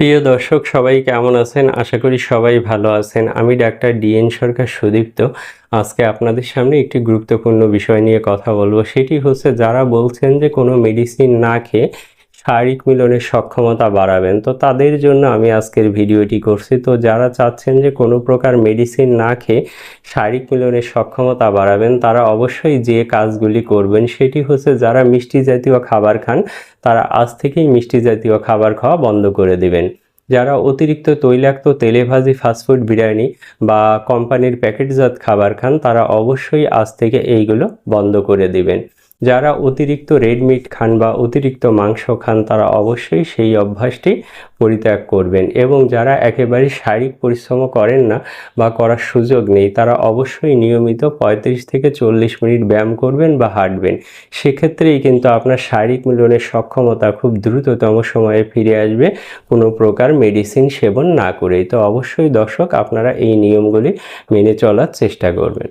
প্রিয় দর্শক, সবাই কেমন আছেন? আশা করি সবাই ভালো আছেন। আমি ডাক্তার ডিএন সরকার সুদীপ্ত। আজকে আপনাদের সামনে একটি গুরুত্বপূর্ণ বিষয় নিয়ে কথা বলব। সেটি হচ্ছে, যারা বলছেন যে কোনো মেডিসিন না খেয়ে শারীরিক মিলনের সক্ষমতা বাড়াবেন। তো তাদের জন্য আমি আজকের ভিডিওটি করছি। তো যারা চাচ্ছেন যে কোনো প্রকার মেডিসিন না খেয়ে শারীরিক মিলনের সক্ষমতা বাড়াবেন, তারা অবশ্যই যে কাজগুলি করবেন সেটি হচ্ছে যারা মিষ্টি জাতীয় খাবার খান, তারা আজ থেকেই মিষ্টি জাতীয় খাবার খাওয়া বন্ধ করে দিবেন। যারা অতিরিক্ত তৈলাক্ত তেলে ভাজি ফাস্টফুড বিরিয়ানি বা কোম্পানির প্যাকেটজাত খাবার খান, তারা অবশ্যই আজ থেকে এইগুলো বন্ধ করে দিবেন। যারা অতিরিক্ত রেড মিট খান বা অতিরিক্ত মাংস খান, তারা অবশ্যই সেই অভ্যাসটি পরিত্যাগ করবেন। এবং যারা একেবারে শারীরিক পরিশ্রম করেন না বা করার সুযোগ নেই, তারা অবশ্যই নিয়মিত পঁয়ত্রিশ থেকে চল্লিশ মিনিট ব্যায়াম করবেন বা হাঁটবেন। সেক্ষেত্রেই কিন্তু আপনার শারীরিক মিলনের সক্ষমতা খুব দ্রুততম সময়ে ফিরে আসবে, কোনো প্রকার মেডিসিন সেবন না করেই। তো অবশ্যই দর্শক, আপনারা এই নিয়মগুলি মেনে চলার চেষ্টা করবেন।